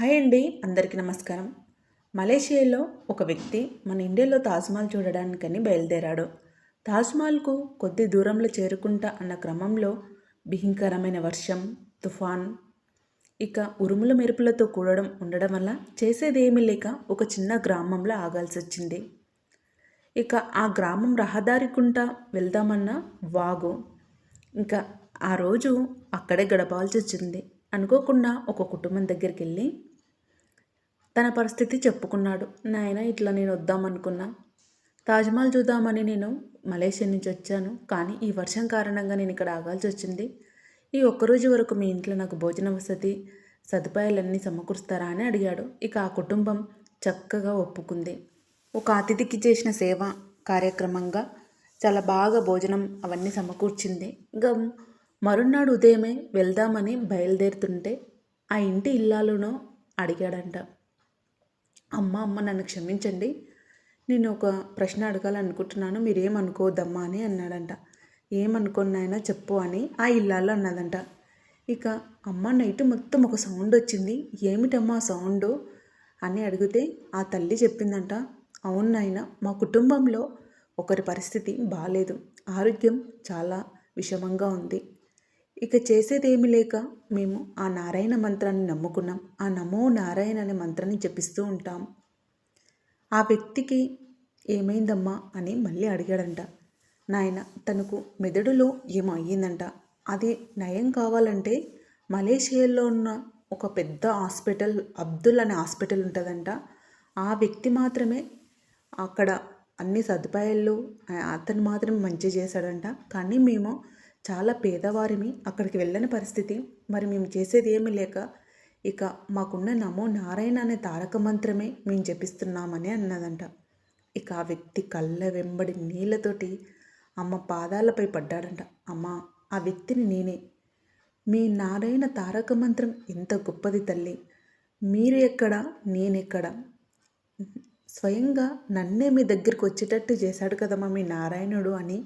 Hi అండి అందరికీ నమస్కారం. మలేషియాలో ఒక వ్యక్తి మన ఇండియాలో తాజ్మహల్ చూడడానికని బయలుదేరాడు. తాజ్మహల్కు కొద్ది దూరంలో చేరుకుంటా అన్న క్రమంలో భయంకరమైన వర్షం తుఫాన్ ఇక ఉరుముల మెరుపులతో కూడడం ఉండడం వల్ల చేసేదేమీ లేక ఒక చిన్న గ్రామంలో ఆగాల్సి వచ్చింది ఇక ఆ గ్రామం రహదారికుంటా వెళ్దామన్న వాగు. ఇంకా ఆ రోజు అక్కడే గడపాల్సి వచ్చింది అనుకోకుండా ఒక కుటుంబం దగ్గరికి వెళ్ళి తన పరిస్థితి చెప్పుకున్నాడు. నాయన ఇట్లా నేను వద్దామనుకున్నా. తాజ్మహల్ చూద్దామని నేను మలేషియా నుంచి వచ్చాను. కానీ ఈ వర్షం కారణంగా నేను ఇక్కడ ఆగాల్సి వచ్చింది. ఈ ఒక్కరోజు వరకు మీ ఇంట్లో నాకు భోజన వసతి సదుపాయాలన్నీ సమకూరుస్తారా? అని అడిగాడు. ఇక ఆ కుటుంబం చక్కగా ఒప్పుకుంది. ఒక అతిథికి చేసిన సేవ కార్యక్రమంగా చాలా బాగా భోజనం అవన్నీ సమకూర్చింది. ఇంకా మరునాడు ఉదయమే వెళ్దామని బయలుదేరుతుంటే ఆ ఇంటి ఇల్లాలునో అడిగాడంట. అమ్మ అమ్మ నన్ను క్షమించండి. నేను ఒక ప్రశ్న అడగాలనుకుంటున్నాను. మీరేమనుకోవద్దమ్మా అని అన్నాడంట. ఏమనుకున్నాయినా చెప్పు అని ఆ ఇల్లాలు అన్నదంట. ఇక అమ్మ నైట్ మొత్తం ఒక సౌండ్ వచ్చింది. ఏమిటమ్మా సౌండ్? అని అడిగితే ఆ తల్లి చెప్పిందంట. అవును నాయన మా కుటుంబంలో ఒకరి పరిస్థితి బాగాలేదు ఆరోగ్యం చాలా విషమంగా ఉంది. ఇక చేసేదేమి లేక మేము ఆ నారాయణ మంత్రాన్ని నమ్ముకున్నాం. ఆ నమో నారాయణ అనే మంత్రాన్ని జపిస్తూ ఉంటాం. ఆ వ్యక్తికి ఏమైందమ్మా అని మళ్ళీ అడిగాడంట. నాయన తనకు మెదడులో ఏమో అయ్యిందంట. అది నయం కావాలంటే మలేషియాలో ఉన్న ఒక పెద్ద హాస్పిటల్ అబ్దుల్ అనే హాస్పిటల్ ఉంటుందంట. ఆ వ్యక్తి మాత్రమే అక్కడ అన్ని సదుపాయాలు అతను మాత్రమే మంచి చేశాడంట. కానీ మేము చాలా పేదవారిమి అక్కడికి వెళ్ళని పరిస్థితి. మరి మేము చేసేది ఏమీ లేక ఇక మాకున్న నమో నారాయణ అనే తారక మంత్రమే మేము జపిస్తున్నామని అన్నదంట. ఇక ఆ వ్యక్తి కళ్ళ వెంబడి నీళ్ళతోటి అమ్మ పాదాలపై పడ్డాడంట. అమ్మ ఆ వ్యక్తిని నేనే. మీ నారాయణ తారక మంత్రం ఎంత గొప్పది తల్లి. మీరు ఎక్కడ నేనెక్కడ. స్వయంగా నన్నే మీ దగ్గరికి వచ్చేటట్టు చేశాడు కదమ్మా మీ నారాయణుడు అని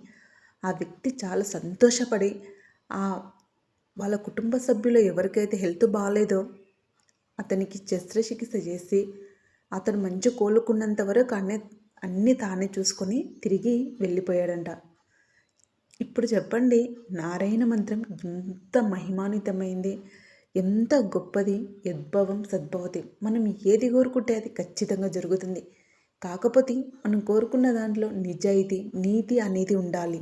ఆ వ్యక్తి చాలా సంతోషపడి ఆ వాళ్ళ కుటుంబ సభ్యులు ఎవరికైతే హెల్త్ బాగాలేదో అతనికి శస్త్రచికిత్స చేసి అతను మంచి కోలుకున్నంత వరకు అన్నీ అన్నీ తానే చూసుకొని తిరిగి వెళ్ళిపోయాడంట. ఇప్పుడు చెప్పండి నారాయణ మంత్రం ఎంత మహిమాన్వితమైంది ఎంత గొప్పది యద్భవం సద్భవతి. మనం ఏది కోరుకుంటే అది ఖచ్చితంగా జరుగుతుంది. కాకపోతే మనం కోరుకున్న దాంట్లో నిజాయితీ నీతి అనేది ఉండాలి.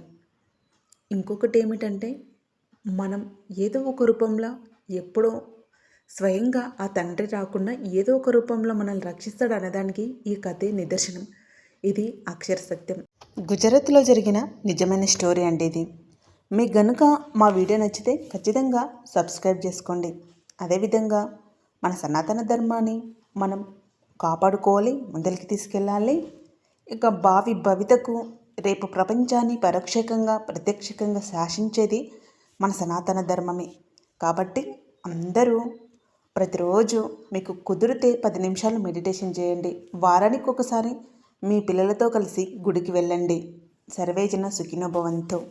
ఇంకొకటి ఏమిటంటే మనం ఏదో ఒక రూపంలో ఎప్పుడో స్వయంగా ఆ తండ్రి రాకుండా ఏదో ఒక రూపంలో మనల్ని రక్షిస్తాడు అనేదానికి ఈ కథే నిదర్శనం. ఇది అక్షర సత్యం. గుజరాత్లో జరిగిన నిజమైన స్టోరీ అండి ఇది. మీకు గనుక మా వీడియో నచ్చితే ఖచ్చితంగా సబ్స్క్రైబ్ చేసుకోండి. అదేవిధంగా మన సనాతన ధర్మాన్ని మనం కాపాడుకోవాలి ముందరికి తీసుకెళ్ళాలి. ఇక భావి భవితకు రేపు ప్రపంచాన్ని పరోక్షకంగా ప్రత్యక్షకంగా శాసించేది మన సనాతన ధర్మమే. కాబట్టి అందరూ ప్రతిరోజు మీకు కుదిరితే పది నిమిషాలు మెడిటేషన్ చేయండి. వారానికి ఒకసారి మీ పిల్లలతో కలిసి గుడికి వెళ్ళండి. సర్వేజన సుఖినోభవంతో